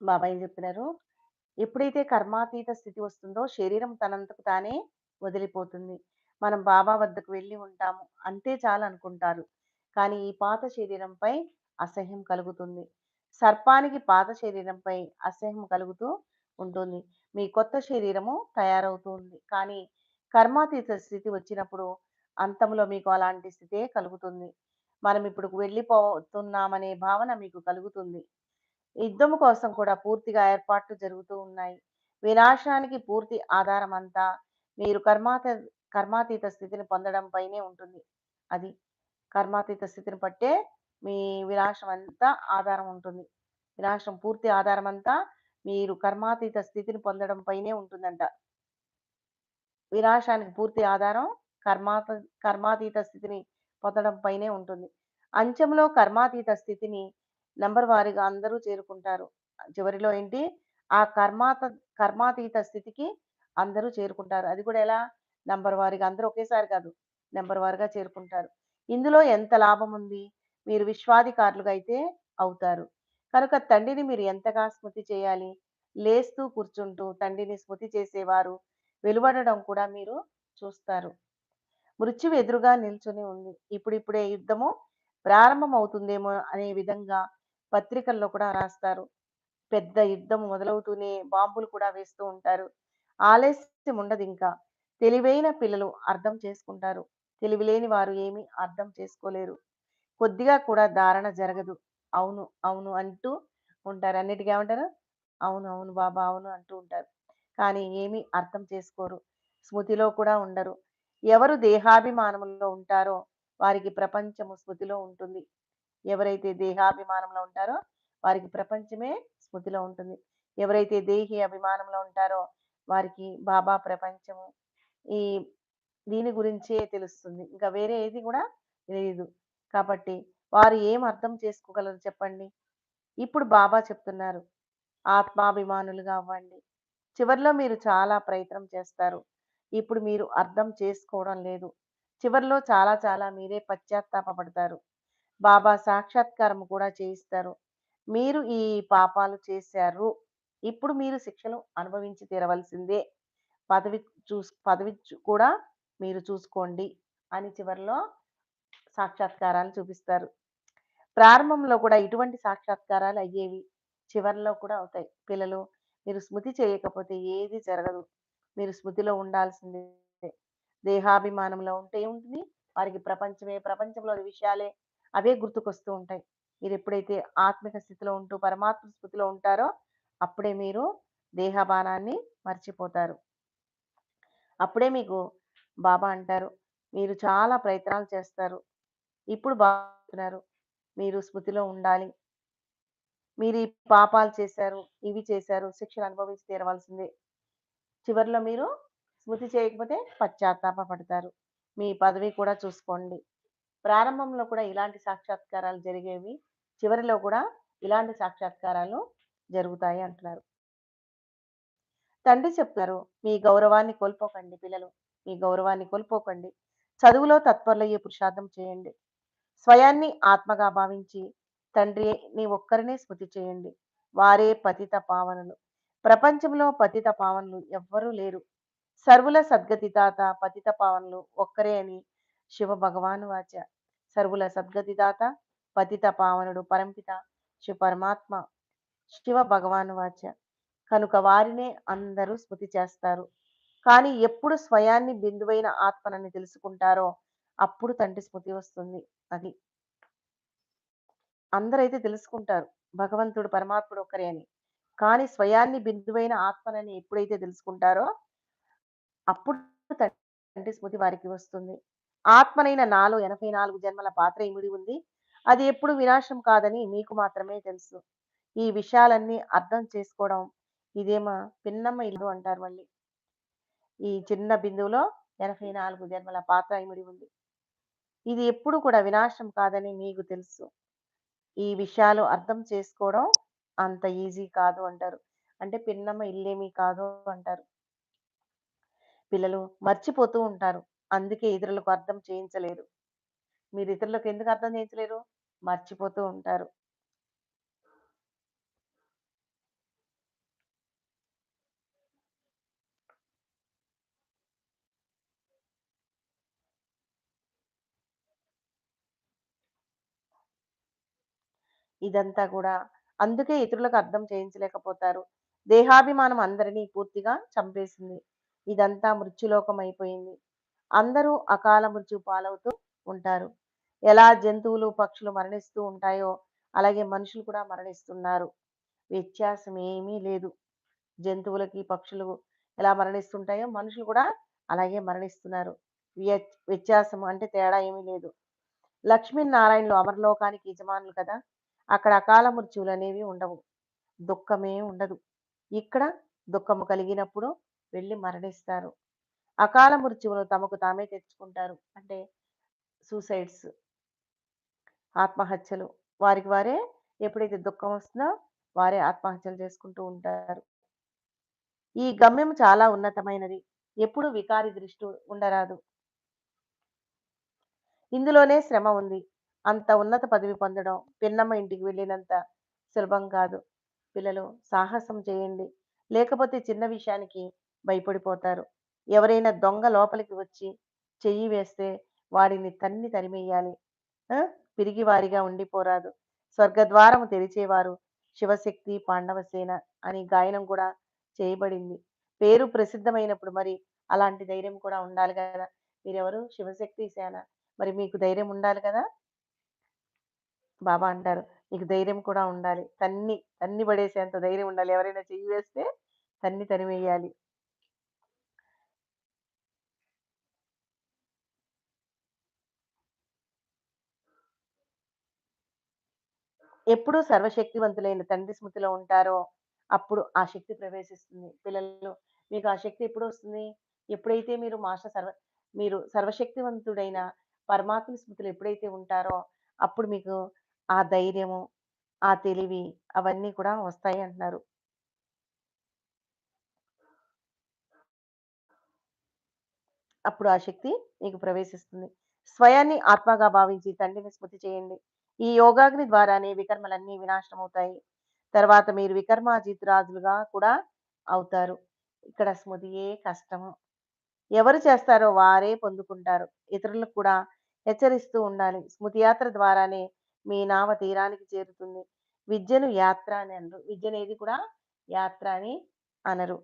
బాబాయ్ చెప్పినారు చెప్తున్నారు? ఎప్పుడైతే కర్మాతీత స్థితి వస్తుందో శరీరం తనంతకు తానే వదిలిపోతుంది. మనం బాబా వద్దకు వెళ్ళి ఉంటాము. అంతే చాలు అనుకుంటారు కానీ ఈ పాత శరీరంపై అసహ్యం కలుగుతుంది. సర్పానికి పాత శరీరంపై అసహ్యం కలుగుతూ ఉంటుంది. మీ కొత్త శరీరము తయారవుతుంది. కానీ కర్మాతీత స్థితి వచ్చినప్పుడు అంతంలో మీకు అలాంటి స్థితే కలుగుతుంది. మనం ఇప్పుడు వెళ్ళిపోతున్నామనే భావన మీకు కలుగుతుంది. యుద్ధము కోసం కూడా పూర్తిగా ఏర్పాట్లు జరుగుతూ ఉన్నాయి. వినాశానికి పూర్తి ఆధారమంతా మీరు కర్మాత కర్మాతీత స్థితిని పొందడం పైనే ఉంటుంది. అది కర్మాతీత స్థితిని పట్టే మీ వినాశం అంతా ఆధారం ఉంటుంది. వినాశం పూర్తి ఆధారం అంతా మీరు కర్మాతీత స్థితిని పొందడం పైనే ఉంటుందంట. వినాశానికి పూర్తి ఆధారం కర్మాత కర్మాతీత స్థితిని పొందడం పైనే ఉంటుంది. అంచెంలో కర్మాతీత స్థితిని నంబర్ వారీగా అందరూ చేరుకుంటారు. చివరిలో ఏంటి? ఆ కర్మాత కర్మాతీత స్థితికి అందరూ చేరుకుంటారు. అది కూడా ఎలా? నంబర్ వారిగా అందరూ ఒకేసారి కాదు. నెంబర్ వారిగా చేరుకుంటారు. ఇందులో ఎంత లాభం ఉంది? మీరు విశ్వాధికారులుగా అయితే అవుతారు. కనుక తండ్రిని మీరు ఎంతగా స్మృతి చేయాలి? లేస్తూ కూర్చుంటూ తండ్రిని స్మృతి చేసేవారు వెలువడడం కూడా మీరు చూస్తారు. మృత్యువు ఎదురుగా నిల్చొని ఉంది. ఇప్పుడిప్పుడే యుద్ధము ప్రారంభమవుతుందేమో అనే విధంగా పత్రికల్లో కూడా రాస్తారు. పెద్ద యుద్ధం మొదలవుతూనే బాంబులు కూడా వేస్తూ ఉంటారు. ఆలస్యం ఉండదు ఇంకా తెలివైన పిల్లలు అర్థం చేసుకుంటారు. తెలివిలేని వారు ఏమీ అర్థం చేసుకోలేరు. కొద్దిగా కూడా ధారణ జరగదు. అవును, అవును అంటూ ఉంటారు. అన్నిటికీ ఏమంటారు? అవును, అవును బాబా అవును అంటూ ఉంటారు. కానీ ఏమీ అర్థం చేసుకోరు. స్మృతిలో కూడా ఉండరు. ఎవరు దేహాభిమానంలో ఉంటారో వారికి ప్రపంచము స్మృతిలో ఉంటుంది. ఎవరైతే దేహాభిమానంలో ఉంటారో వారికి ప్రపంచమే స్మృతిలో ఉంటుంది. ఎవరైతే దేహి అభిమానంలో ఉంటారో వారికి బాబా ప్రపంచము ఈ దీని గురించే తెలుస్తుంది. ఇంకా వేరే ఏది కూడా లేదు కాబట్టి వారు ఏం అర్థం చేసుకోగలరు చెప్పండి? ఇప్పుడు బాబా చెప్తున్నారు. ఆత్మాభిమానులుగా అవ్వండి. చివర్లో మీరు చాలా ప్రయత్నం చేస్తారు. ఇప్పుడు మీరు అర్థం చేసుకోవడం లేదు. చివరిలో చాలా చాలా మీరే పశ్చాత్తాపపడతారు. బాబా సాక్షాత్కారం కూడా చేయిస్తారు. మీరు ఈ పాపాలు చేశారు. ఇప్పుడు మీరు శిక్షను అనుభవించి తీరవలసిందే. పదవి చూస్ పదవి కూడా మీరు చూసుకోండి అని చివరిలో సాక్షాత్కారాలు చూపిస్తారు. ప్రారంభంలో కూడా ఇటువంటి సాక్షాత్కారాలు అయ్యేవి. చివరిలో కూడా అవుతాయి. పిల్లలు మీరు స్మృతి చేయకపోతే ఏది జరగదు. మీరు స్మృతిలో ఉండాల్సిందే. దేహాభిమానంలో ఉంటే ఉంటుంది వారికి ప్రపంచమే ప్రపంచంలోని విషయాలే అవే గుర్తుకొస్తూ ఉంటాయి. మీరు ఎప్పుడైతే ఆత్మిక స్థితిలో ఉంటూ పరమాత్మ స్థితిలో ఉంటారో అప్పుడే మీరు దేహబానాన్ని మర్చిపోతారు. అప్పుడే మీకు బాబా అంటారు మీరు చాలా ప్రయత్నాలు చేస్తారు. ఇప్పుడు బాగున్నారు మీరు స్మృతిలో ఉండాలి. మీరు ఈ పాపాలు చేశారు, ఇవి చేశారు, శిక్షలు అనుభవించి తీరవలసిందే. చివరిలో మీరు స్మృతి చేయకపోతే పశ్చాత్తాప పడతారు. మీ పదవి కూడా చూసుకోండి. ప్రారంభంలో కూడా ఇలాంటి సాక్షాత్కారాలు జరిగేవి. చివరిలో కూడా ఇలాంటి సాక్షాత్కారాలు జరుగుతాయి అంటున్నారు. తండ్రి చెప్తారు మీ గౌరవాన్ని కోల్పోకండి పిల్లలు. మీ గౌరవాన్ని కోల్పోకండి. చదువులో తత్పరులయ్యే పురుషార్థం చేయండి. స్వయాన్ని ఆత్మగా భావించి తండ్రి నీ ఒక్కరినే స్మృతి చేయండి. వారే పతిత పావనులు. ప్రపంచంలో పతిత పావనులు ఎవ్వరూ లేరు. సర్వుల సద్గతి తాత పతిత పావనులు ఒక్కరే అని శివ భగవాను వాచ సర్వుల సద్గతిదాత పతిత పావనుడు పరంపిత శివ పరమాత్మ శివ భగవాను వాచ కనుక వారినే అందరూ స్మృతి చేస్తారు. కానీ ఎప్పుడు స్వయాన్ని బిందువైన ఆత్మనని తెలుసుకుంటారో అప్పుడు తండ్రి స్మృతి వస్తుంది. అది అందరైతే తెలుసుకుంటారు భగవంతుడు పరమాత్ముడు ఒకరే అని. కానీ స్వయాన్ని బిందువైన ఆత్మనని ఎప్పుడైతే తెలుసుకుంటారో అప్పుడు తండ్రి స్మృతి వారికి వస్తుంది. ఆత్మనైన నాలో ఎనభై నాలుగు జన్మల పాత్ర ఇమిడి ఉంది. అది ఎప్పుడు వినాశం కాదని మీకు మాత్రమే తెలుసు. ఈ విషయాలన్నీ అర్థం చేసుకోవడం ఇదేమా పిన్నమ్మ ఇల్లు అంటారు మళ్ళీ. ఈ చిన్న బిందువులో ఎనభై నాలుగు జన్మల పాత్ర ఇమిడి ఉంది. ఇది ఎప్పుడు కూడా వినాశం కాదని మీకు తెలుసు. ఈ విషయాలు అర్థం చేసుకోవడం అంత ఈజీ కాదు అంటారు. అంటే పిన్నమ్మ ఇల్లేమీ కాదు అంటారు. పిల్లలు మర్చిపోతూ ఉంటారు. అందుకే ఇతరులకు అర్థం చేయించలేరు. మీరు ఇతరులకు ఎందుకు అర్థం చేయించలేరు? మర్చిపోతూ ఉంటారు. ఇదంతా కూడా అందుకే ఇతరులకు అర్థం చేయించలేకపోతారు. దేహాభిమానం అందరినీ పూర్తిగా చంపేసింది. ఇదంతా మృత్యులోకం అయిపోయింది అందరూ అకాల మృత్యు పాలవుతూ ఉంటారు. ఎలా జంతువులు, పక్షులు మరణిస్తూ ఉంటాయో, అలాగే మనుషులు కూడా మరణిస్తున్నారు. వ్యత్యాసం ఏమీ లేదు. జంతువులకి, పక్షులు ఎలా మరణిస్తుంటాయో, మనుషులు కూడా అలాగే మరణిస్తున్నారు. వ్యత్యాసం అంటే తేడా ఏమీ లేదు. లక్ష్మీనారాయణులు అమరలోకానికి యజమానులు కదా! అక్కడ అకాల మృత్యువులనేవి ఉండవు. దుఃఖమే ఉండదు. ఇక్కడ దుఃఖము కలిగినప్పుడు వెళ్ళి మరణిస్తారు. అకాల మృత్యువును తమకు తామే తెచ్చుకుంటారు. అంటే సూసైడ్స్. ఆత్మహత్యలు. వారికి వారే ఎప్పుడైతే దుఃఖం వస్తుందో వారే ఆత్మహత్యలు చేసుకుంటూ ఉంటారు. ఈ గమ్యం చాలా ఉన్నతమైనది. ఎప్పుడు వికారి దృష్టి ఉండరాదు. ఇందులోనే శ్రమ ఉంది. అంత ఉన్నత పదవి పొందడం పిన్నమ్మ ఇంటికి వెళ్ళినంత సులభం కాదు. పిల్లలు సాహసం చేయండి. లేకపోతే చిన్న విషయానికి భయపడిపోతారు. ఎవరైనా దొంగ లోపలికి వచ్చి చెయ్యి వేస్తే వాడిని తన్ని తరిమెయ్యాలి. పిరిగి పిరిగివారిగా ఉండిపోరాదు. స్వర్గద్వారము తెరిచేవారు శివశక్తి పాండవసేన అని గాయనం కూడా చేయబడింది. పేరు ప్రసిద్ధమైనప్పుడు మరి అలాంటి ధైర్యం కూడా ఉండాలి కదా మీరెవరు? శివశక్తి సేన. మరి మీకు ధైర్యం ఉండాలి కదా! బాబా అంటారు, "నీకు ధైర్యం కూడా ఉండాలి. తన్ని, తన్ని పడేసేంత ధైర్యం ఉండాలి. ఎవరైనా చెయ్యి వేస్తే తన్ని తరిమెయ్యాలి." ఎప్పుడు సర్వశక్తివంతులైన తండ్రి స్మృతిలో ఉంటారో, అప్పుడు ఆ శక్తి ప్రవేశిస్తుంది. పిల్లలు మీకు ఆ శక్తి ఎప్పుడు వస్తుంది ఎప్పుడైతే మీరు మాస్టర్ సర్వ మీరు సర్వశక్తివంతుడైన పరమాత్మ స్మృతిలో ఎప్పుడైతే ఉంటారో, అప్పుడు మీకు ఆ ధైర్యము, ఆ తెలివి అవన్నీ కూడా వస్తాయి అంటున్నారు. అప్పుడు ఆ శక్తి మీకు ప్రవేశిస్తుంది. స్వయాన్ని ఆత్మగా భావించి తండ్రిని స్మృతి చేయండి. ఈ యోగాగ్ని ద్వారానే వికర్మలన్నీ వినాశనమవుతాయి. తర్వాత మీరు వికర్మాజితురాజులుగా కూడా అవుతారు. ఇక్కడ స్మృతియే కష్టము. ఎవరు చేస్తారో వారే పొందుకుంటారు. ఇతరులకు కూడా హెచ్చరిస్తూ ఉండాలి. స్మృతి యాత్ర ద్వారానే మీ నావ తీరానికి చేరుతుంది. విద్యను యాత్ర అని అనరు. విద్యనేది కూడా యాత్ర అని అనరు.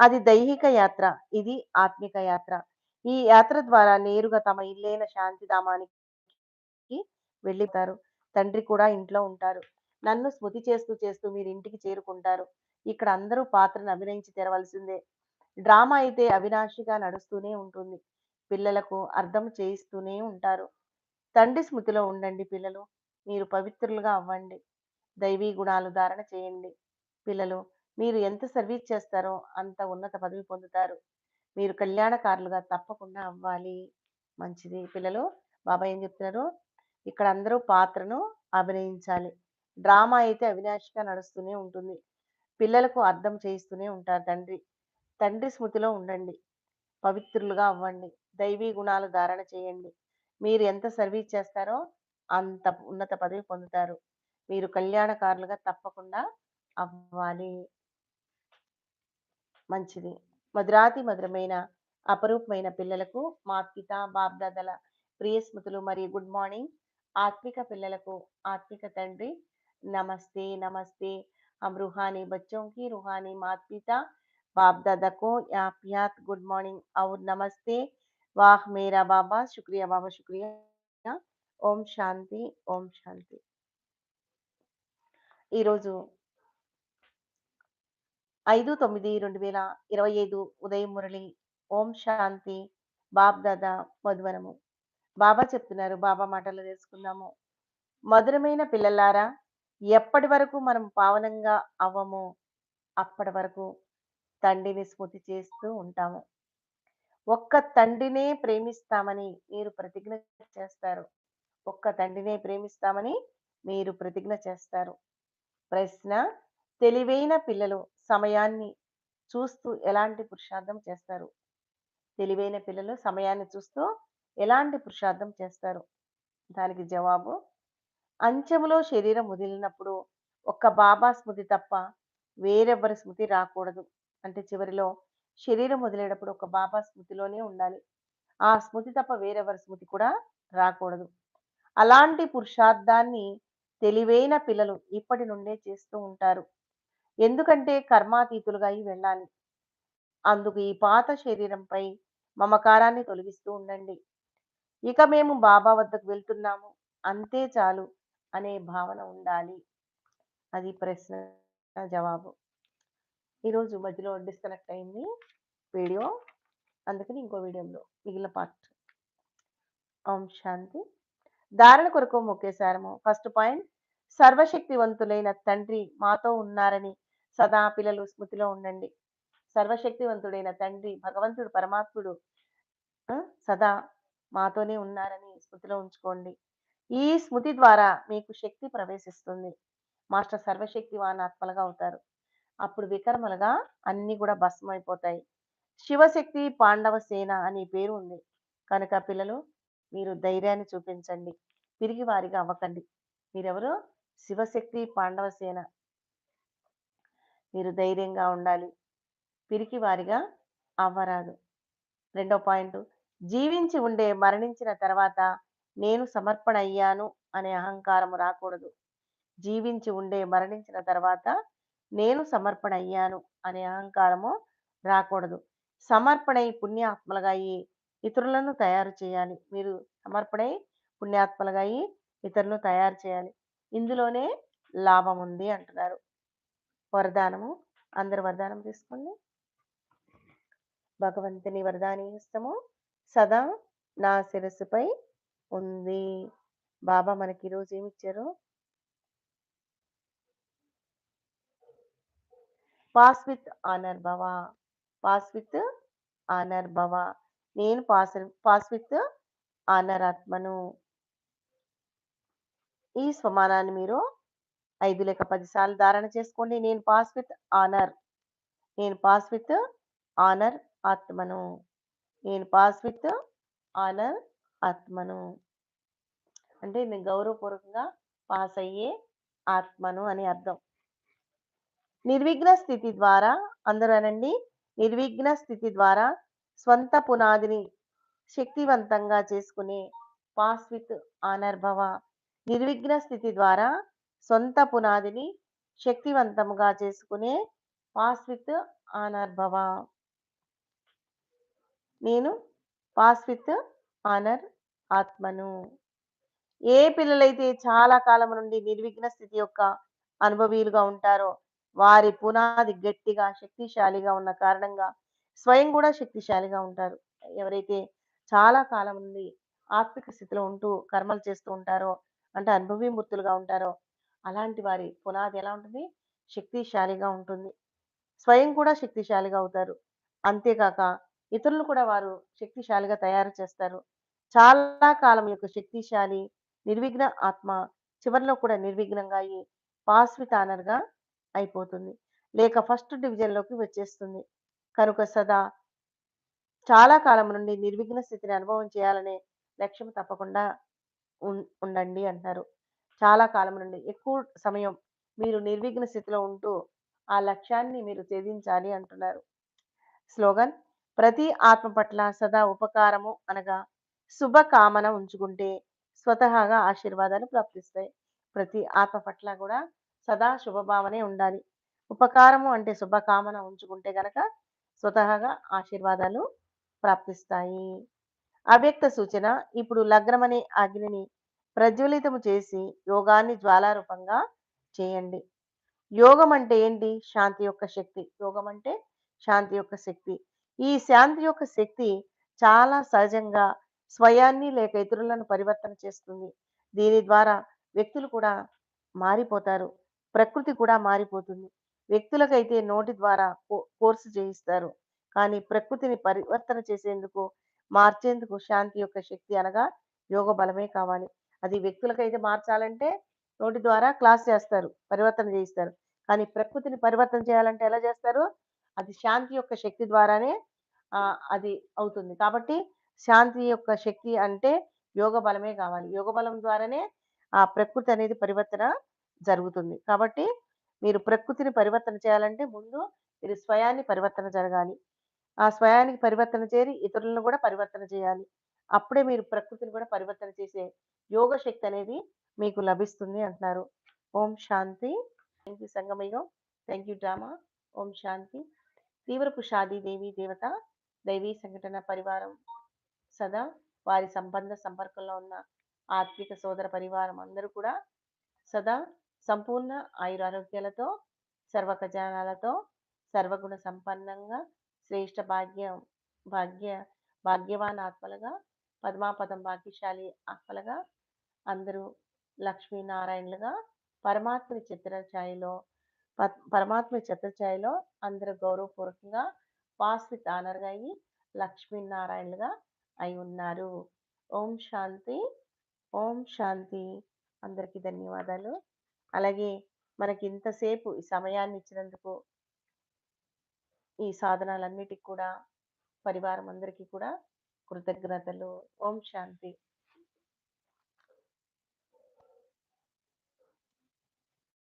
అది దైహిక యాత్ర. ఇది ఆత్మిక యాత్ర. ఈ యాత్ర ద్వారా నేరుగా తమ ఇల్లైన శాంతిధామానికి వెళ్ళిపోతారు తండ్రి కూడా ఇంట్లో ఉంటారు. నన్ను స్మృతి చేస్తూ చేస్తూ మీరు ఇంటికి చేరుకుంటారు. ఇక్కడ అందరూ పాత్రను అభినయించి తెరవలసిందే. డ్రామా అయితే అవినాశిగా నడుస్తూనే ఉంటుంది. పిల్లలకు అర్థం చేయిస్తూనే ఉంటారు. తండ్రి స్మృతిలో ఉండండి పిల్లలు. మీరు పవిత్రులుగా అవ్వండి. దైవీ గుణాలు ధారణ చేయండి. పిల్లలు మీరు ఎంత సర్వీస్ చేస్తారో అంత ఉన్నత పదవి పొందుతారు. మీరు కళ్యాణకారులుగా తప్పకుండా అవ్వాలి. మంచిది. పిల్లలు బాబా ఏం చెప్తున్నారు? ఇక్కడ అందరూ పాత్రను అభినయించాలి. డ్రామా అయితే అవినాష్గా నడుస్తూనే ఉంటుంది. పిల్లలకు అర్థం చేయిస్తూనే ఉంటారు తండ్రి. తండ్రి స్మృతిలో ఉండండి. పవిత్రులుగా అవ్వండి. దైవీ గుణాలు ధారణ చేయండి. మీరు ఎంత సర్వీస్ చేస్తారో అంత ఉన్నత పదవి పొందుతారు. మీరు కళ్యాణకారులుగా తప్పకుండా అవ్వాలి. మంచిది. మధురాతి మధురమైన, అపరూపమైన పిల్లలకు మా పిత బాప్దాదల ప్రియ స్మృతులు మరియు గుడ్ మార్నింగ్. ఆత్మిక పిల్లలకు ఆత్మిక తండ్రి నమస్తే నమస్తే हम रूहानी बच्चों की रूहानी माता पिता बाप दादा को याद याद गुड मॉर्निंग और नमस्ते वाह मेरा बाबा शुक्रिया बाबा शुक्रिया ఓం శాంతి ఓం శాంతి ఈరోజు ఐదు తొమ్మిది రెండు వేల ఇరవై ఐదు ఉదయం మురళి ఓం శాంతి బాబ్ దాదా మధువనము బాబా చెప్తున్నారు. బాబా మాటలు తెలుసుకుందాము. మధురమైన పిల్లలారా ఎప్పటి వరకు మనం పావనంగా అవ్వము? అప్పటి వరకు తండ్రిని స్మృతి చేస్తూ ఉంటాము. ఒక్క తండ్రినే ప్రేమిస్తామని మీరు ప్రతిజ్ఞ చేస్తారు. ఒక్క తండ్రినే ప్రేమిస్తామని మీరు ప్రతిజ్ఞ చేస్తారు. ప్రశ్న తెలివైన పిల్లలు సమయాన్ని చూస్తూ ఎలాంటి పురుషార్థం చేస్తారు? తెలివైన పిల్లలు సమయాన్ని చూస్తూ ఎలాంటి పురుషార్థం చేస్తారు? దానికి జవాబు అంచెములో శరీరం వదిలినప్పుడు ఒక్క బాబా స్మృతి తప్ప వేరెవ్వరి స్మృతి రాకూడదు. అంటే చివరిలో శరీరం వదిలేటప్పుడు ఒక బాబా స్మృతిలోనే ఉండాలి. ఆ స్మృతి తప్ప వేరెవరి స్మృతి కూడా రాకూడదు. అలాంటి పురుషార్థాన్ని తెలివైన పిల్లలు ఇప్పటి నుండే చేస్తూ ఉంటారు. ఎందుకంటే కర్మాతీతులుగా అయి వెళ్ళాలి. అందుకు ఈ పాత శరీరంపై మమకారాన్ని తొలగిస్తూ ఉండండి. ఇక మేము బాబా వద్దకు వెళ్తున్నాము. అంతే చాలు అనే భావన ఉండాలి. అది ప్రశ్న జవాబు. ఈరోజు మధ్యలో డిస్కనెక్ట్ అయింది వీడియో. అందుకని ఇంకో వీడియోలో మిగిలిన పార్ట్. ఓం శాంతి. ధారణ కొరకు మొక్కేశారము. ఫస్ట్ పాయింట్ సర్వశక్తివంతులైన తండ్రి మాతో ఉన్నారని సదా పిల్లలు స్మృతిలో ఉండండి. సర్వశక్తివంతుడైన తండ్రి భగవంతుడు పరమాత్ముడు సదా మాతోనే ఉన్నారని స్మృతిలో ఉంచుకోండి. ఈ స్మృతి ద్వారా మీకు శక్తి ప్రవేశిస్తుంది. మాస్టర్ సర్వశక్తి ఆత్మలుగా అవుతారు. అప్పుడు వికర్మలుగా అన్ని కూడా భస్మైపోతాయి శివశక్తి పాండవ సేన అనే పేరు ఉంది. కనుక పిల్లలు మీరు ధైర్యాన్ని చూపించండి. తిరిగి వారిగా అవ్వకండి. మీరెవరు? శివశక్తి పాండవ సేన. మీరు ధైర్యంగా ఉండాలి. పిరికి వారిగా అవ్వరాదు. రెండో పాయింట్ జీవించి ఉండే మరణించిన తర్వాత నేను సమర్పణ అయ్యాను అనే అహంకారం రాకూడదు. జీవించి ఉండే మరణించిన తర్వాత నేను సమర్పణ అయ్యాను అనే అహంకారము రాకూడదు. సమర్పణై పుణ్యాత్మలుగా అయ్యి ఇతరులను తయారు చేయాలి. మీరు సమర్పణై పుణ్యాత్మలుగా అయ్యి ఇతరులను తయారు చేయాలి. ఇందులోనే లాభం ఉంది అంటున్నారు. వరదానము అందరు వరదానం తీసుకోండి. భగవంతుని వరదాని ఇస్తాము సదా నా శిరస్సుపై ఉంది. బాబా మనకి ఈరోజు ఏమి ఇచ్చారు పాస్ విత్ ఆనర్ భవ పాస్ విత్ ఆనర్ భవ నేను పాస్ పాస్ విత్ ఆనర్ ఆత్మను. ఈ స్వమానాన్ని మీరు ఐదు లేక పది సార్లు ధారణ చేసుకోండి. నేను పాస్ విత్ ఆనర్ నేను పాస్ విత్ ఆనర్ ఆత్మను. నేను పాస్ విత్ ఆనర్ ఆత్మను. అంటే నేను గౌరవపూర్వకంగా పాస్ అయ్యే ఆత్మను అని అర్థం. నిర్విఘ్న స్థితి ద్వారా అందరూ అనండి. నిర్విఘ్న స్థితి ద్వారా స్వంత పునాదిని శక్తివంతంగా చేసుకునే పాస్ విత్ ఆనర్ భవ. నిర్విఘ్న స్థితి ద్వారా సొంత పునాదిని శక్తివంతంగా చేసుకునే పాస్ విత్ ఆనర్ భవ. నేను పాస్ విత్ ఆనర్ ఆత్మను. ఏ పిల్లలైతే చాలా కాలం నుండి నిర్విఘ్న స్థితి యొక్క అనుభవీలుగా ఉంటారో వారి పునాది గట్టిగా శక్తిశాలిగా ఉన్న కారణంగా స్వయం కూడా శక్తిశాలిగా ఉంటారు. ఎవరైతే చాలా కాలం నుండి ఆత్మిక స్థితిలో ఉంటూ కర్మలు చేస్తూ ఉంటారో అంటే అనుభవీమూర్తులుగా ఉంటారో అలాంటి వారి పునాది ఎలా ఉంటుంది? శక్తిశాలిగా ఉంటుంది. స్వయం కూడా శక్తిశాలిగా అవుతారు. అంతేకాక ఇతరులు కూడా వారు శక్తిశాలిగా తయారు చేస్తారు. చాలా కాలం యొక్క శక్తిశాలి నిర్విఘ్న ఆత్మ చివరిలో కూడా నిర్విఘ్నంగా అయ్యి పాస్ ఆనర్గా అయిపోతుంది. లేక ఫస్ట్ డివిజన్లోకి వచ్చేస్తుంది. కనుక సదా చాలా కాలం నుండి నిర్విఘ్న స్థితిని అనుభవం చేయాలనే లక్ష్యం తప్పకుండా ఉండండి అంటారు. చాలా కాలం నుండి ఎక్కువ సమయం మీరు నిర్విఘ్న స్థితిలో ఉంటూ ఆ లక్ష్యాన్ని మీరు ఛేదించాలి అంటున్నారు. స్లోగన్ ప్రతి ఆత్మ పట్ల సదా ఉపకారము అనగా శుభకామన ఉంచుకుంటే స్వతహాగా ఆశీర్వాదాలు ప్రాప్తిస్తాయి. ప్రతి ఆత్మ పట్ల కూడా సదా శుభభావనే ఉండాలి. ఉపకారము అంటే శుభకామన ఉంచుకుంటే గనక స్వతహాగా ఆశీర్వాదాలు ప్రాప్తిస్తాయి. అవ్యక్త సూచన ఇప్పుడు లగ్నమనే అగ్నిని ప్రజ్వలితము చేసి యోగాన్ని జ్వాలారూపంగా చేయండి. యోగం అంటే ఏంటి? శాంతి యొక్క శక్తి. యోగం అంటే శాంతి యొక్క శక్తి. ఈ శాంతి యొక్క శక్తి చాలా సహజంగా స్వయాన్ని లేక ఇతరులను పరివర్తన చేస్తుంది. దీని ద్వారా వ్యక్తులు కూడా మారిపోతారు. ప్రకృతి కూడా మారిపోతుంది. వ్యక్తులకైతే నోటి ద్వారా కో- కోర్సు చేయిస్తారు. కానీ ప్రకృతిని పరివర్తన చేసేందుకు మార్చేందుకు శాంతి యొక్క శక్తి అనగా యోగ బలమే కావాలి. అది వ్యక్తులకైతే మార్చాలంటే నోటి ద్వారా క్లాస్ చేస్తారు పరివర్తన చేయిస్తారు. కానీ ప్రకృతిని పరివర్తన చేయాలంటే ఎలా చేస్తారు? అది శాంతి యొక్క శక్తి ద్వారానే అది అవుతుంది. కాబట్టి శాంతి యొక్క శక్తి అంటే యోగ బలమే కావాలి. యోగ బలం ద్వారానే ఆ ప్రకృతి అనేది పరివర్తన జరుగుతుంది. కాబట్టి మీరు ప్రకృతిని పరివర్తన చేయాలంటే ముందు మీరు స్వయాన్ని పరివర్తన జరగాలి. ఆ స్వయానికి పరివర్తన చేరి ఇతరులను కూడా పరివర్తన చేయాలి. అప్పుడే మీరు ప్రకృతిని కూడా పరివర్తన చేసే యోగ శక్తి అనేది మీకు లభిస్తుంది అంటున్నారు. ఓం శాంతి. థ్యాంక్ యూ సంగమయుగం థ్యాంక్ యూ డ్రామా. ఓం శాంతి. తీవ్రపు షాదీ దేవి దేవత. దైవీ సంఘటన పరివారం సదా వారి సంబంధ సంపర్కంలో ఉన్న ఆత్మిక సోదర పరివారం అందరూ కూడా సదా సంపూర్ణ ఆయురారోగ్యాలతో సర్వ ఖజానాలతో సర్వగుణ సంపన్నంగా శ్రేష్ఠ భాగ్యం భాగ్య భాగ్యవాన్ ఆత్మలుగా పద్మాపదం భాగ్యశాలి ఆత్మలుగా అందరూ లక్ష్మీనారాయణలుగా పరమాత్మ చిత్రఛాయలో ప- పరమాత్మ చిత్రఛాయలో అందరూ గౌరవపూర్వకంగా పాస్ విత్ ఆనర్గా అయ్యి లక్ష్మీనారాయణలుగా అయి ఉన్నారు. ఓం శాంతి ఓం శాంతి. అందరికీ ధన్యవాదాలు. అలాగే మనకి ఇంతసేపు ఈ సమయాన్ని ఇచ్చినందుకు ఈ సాధనాలన్నిటికి కూడా పరివారం అందరికీ కూడా కృతజ్ఞతలు. ఓం శాంతి.